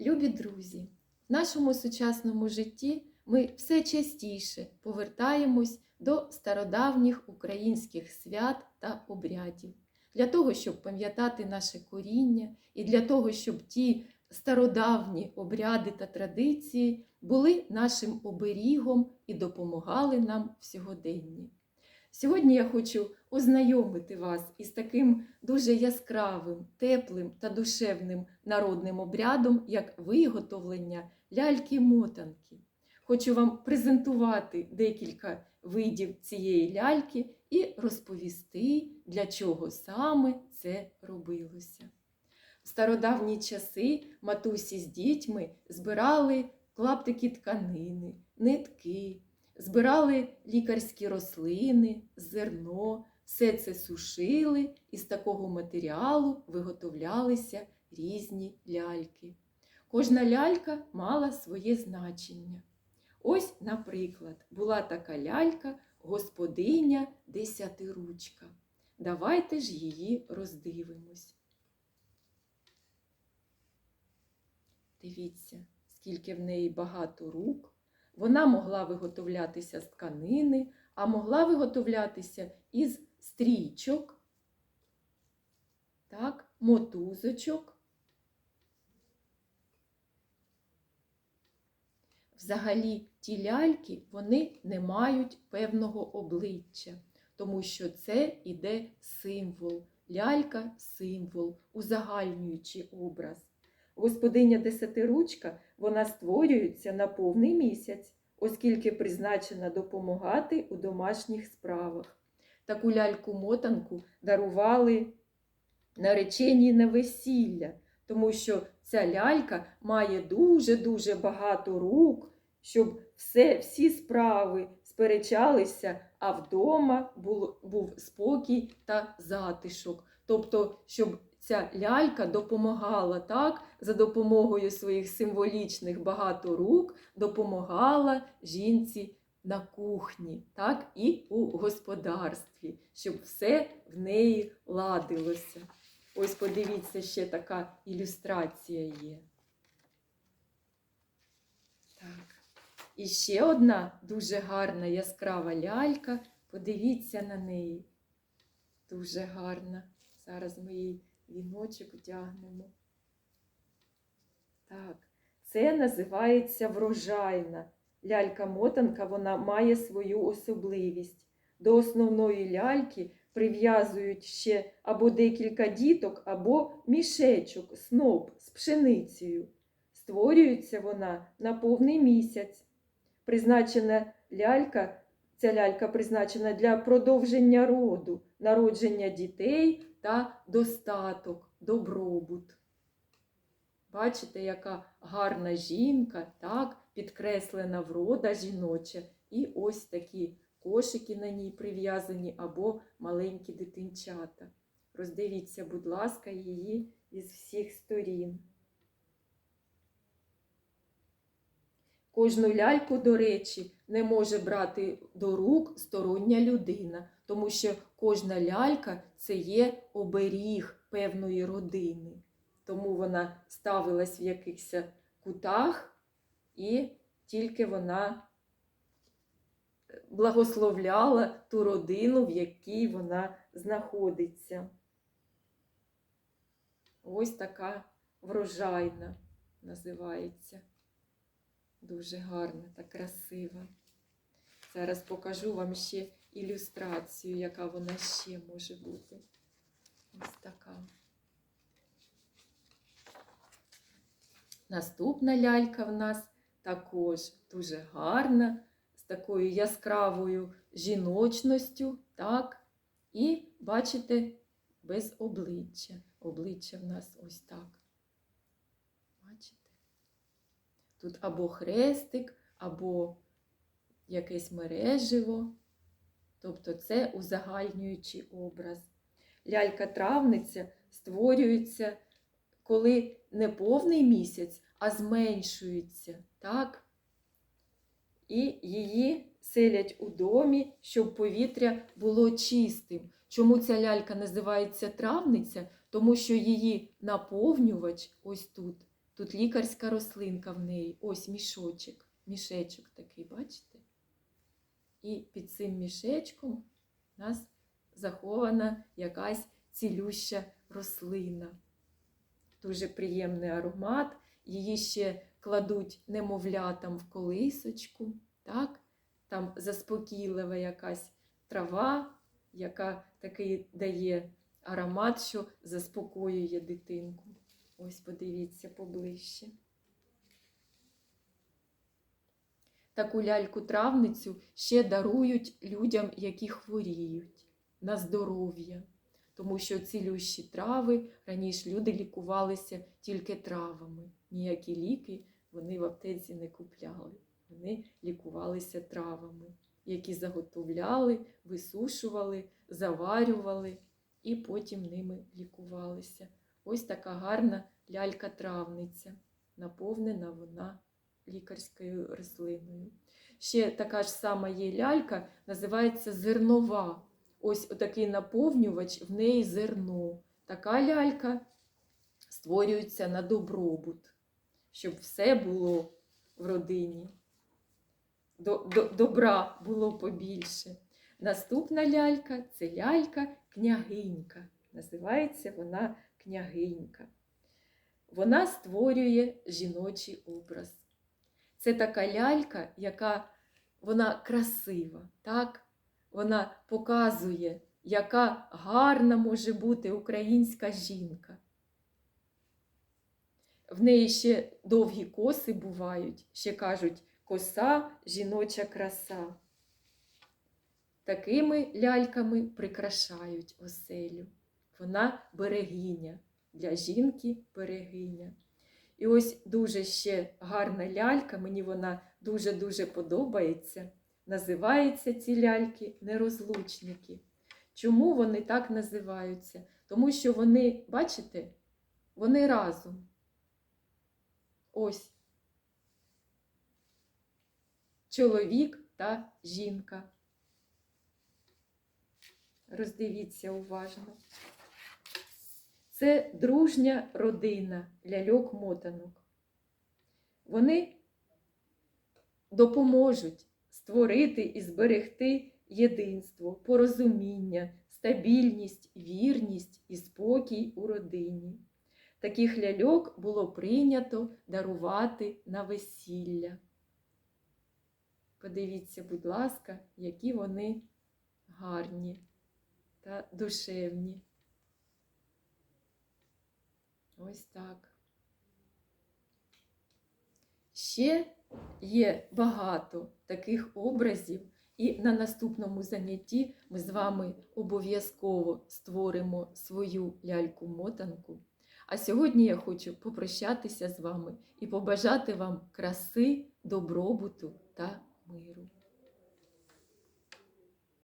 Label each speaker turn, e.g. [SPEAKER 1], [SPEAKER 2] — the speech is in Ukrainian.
[SPEAKER 1] Любі друзі, в нашому сучасному житті ми все частіше повертаємось до стародавніх українських свят та обрядів для того, щоб пам'ятати наше коріння, і для того, щоб ті стародавні обряди та традиції були нашим оберігом і допомагали нам в сьогоденні. Сьогодні я хочу ознайомити вас із таким дуже яскравим, теплим та душевним народним обрядом, як виготовлення ляльки-мотанки. Хочу вам презентувати декілька видів цієї ляльки і розповісти, для чого саме це робилося. В стародавні часи матусі з дітьми збирали клаптики тканини, нитки, збирали лікарські рослини, зерно, все це сушили, і з такого матеріалу виготовлялися різні ляльки. Кожна лялька мала своє значення. Ось, наприклад, була така лялька господиня десятиручка. Давайте ж її роздивимось. Дивіться, скільки в неї багато рук. Вона могла виготовлятися з тканини, а могла виготовлятися із стрічок, так, мотузочок. Взагалі, ті ляльки вони не мають певного обличчя, тому що це іде символ. Лялька символ, узагальнюючи образ. Господиня десятиручка вона створюється на повний місяць, оскільки призначена допомагати у домашніх справах. Таку ляльку-мотанку дарували наречені на весілля, тому що ця лялька має дуже-дуже багато рук, щоб все, всі справи сперечалися, а вдома був, був спокій та затишок. Тобто, щоб ця лялька допомагала так, за допомогою своїх символічних багато рук, допомагала жінці на кухні, так, і у господарстві, щоб все в неї ладилося. Ось подивіться, ще така ілюстрація є. Так. І ще одна дуже гарна яскрава лялька. Подивіться на неї. Дуже гарна. Зараз ми їй віночок вдягнемо. Так, це називається врожайна. Лялька-мотанка вона має свою особливість. До основної ляльки прив'язують ще або декілька діток, або мішечок, сноп з пшеницею. Створюється вона на повний місяць. Призначена лялька, ця лялька призначена для продовження роду, народження дітей та достаток, добробут. Бачите, яка гарна жінка, так, підкреслена врода жіноча, і ось такі кошики на ній прив'язані або маленькі дитинчата. Роздивіться, будь ласка, її із всіх сторін. Кожну ляльку, до речі, не може брати до рук стороння людина, тому що кожна лялька це є оберіг певної родини. Тому вона ставилась в якихось кутах, і тільки вона благословляла ту родину, в якій вона знаходиться. Ось така врожайна називається. Дуже гарна та красива. Зараз покажу вам ще ілюстрацію, яка вона ще може бути. Ось така. Наступна лялька в нас також дуже гарна, з такою яскравою жіночністю, так? І, бачите, без обличчя. Обличчя в нас ось так. Бачите? Тут або хрестик, або якесь мереживо. Тобто це узагальнюючий образ. Лялька-травниця створюється, коли не повний місяць, а зменшується, так? І її селять у домі, щоб повітря було чистим. Чому ця лялька називається травниця? Тому що її наповнювач ось тут Тут лікарська рослинка в неї. Ось мішочок. Мішечок такий, бачите? І під цим мішечком у нас захована якась цілюща рослина. Дуже приємний аромат. Її ще кладуть немовлятам в колисочку. Так? Там заспокійлива якась трава, яка такий дає аромат, що заспокоює дитинку. Ось подивіться поближче. Таку ляльку-травницю ще дарують людям, які хворіють на здоров'я. Тому що цілющі трави раніше люди лікувалися тільки травами. Ніякі ліки вони в аптеці не купляли. Вони лікувалися травами, які заготовляли, висушували, заварювали і потім ними лікувалися. Ось така гарна лялька-травниця, наповнена вона лікарською рослиною. Ще така ж сама є лялька, називається зернова. Ось отакий наповнювач, в неї зерно. Така лялька створюється на добробут, щоб все було в родині. До, до, добра було побільше. Наступна лялька це лялька-княгинька. Називається вона княгинька. Вона створює жіночий образ. Це така лялька, яка вона красива, так? Вона показує, яка гарна може бути українська жінка. В неї ще довгі коси бувають, ще кажуть, коса жіноча краса. Такими ляльками прикрашають оселю. Вона берегиня, для жінки берегиня. І ось дуже ще гарна лялька, мені вона дуже-дуже подобається. Називаються ці ляльки нерозлучники. Чому вони так називаються? Тому що вони, бачите, вони разом. Ось чоловік та жінка. Роздивіться уважно. Це дружня родина ляльок-мотанок. Вони допоможуть створити і зберегти єдинство, порозуміння, стабільність, вірність і спокій у родині. Таких ляльок було прийнято дарувати на весілля. Подивіться, будь ласка, які вони гарні та душевні. Ось так. Ще є багато таких образів, і на наступному занятті ми з вами обов'язково створимо свою ляльку-мотанку. А сьогодні я хочу попрощатися з вами і побажати вам краси, добробуту та миру.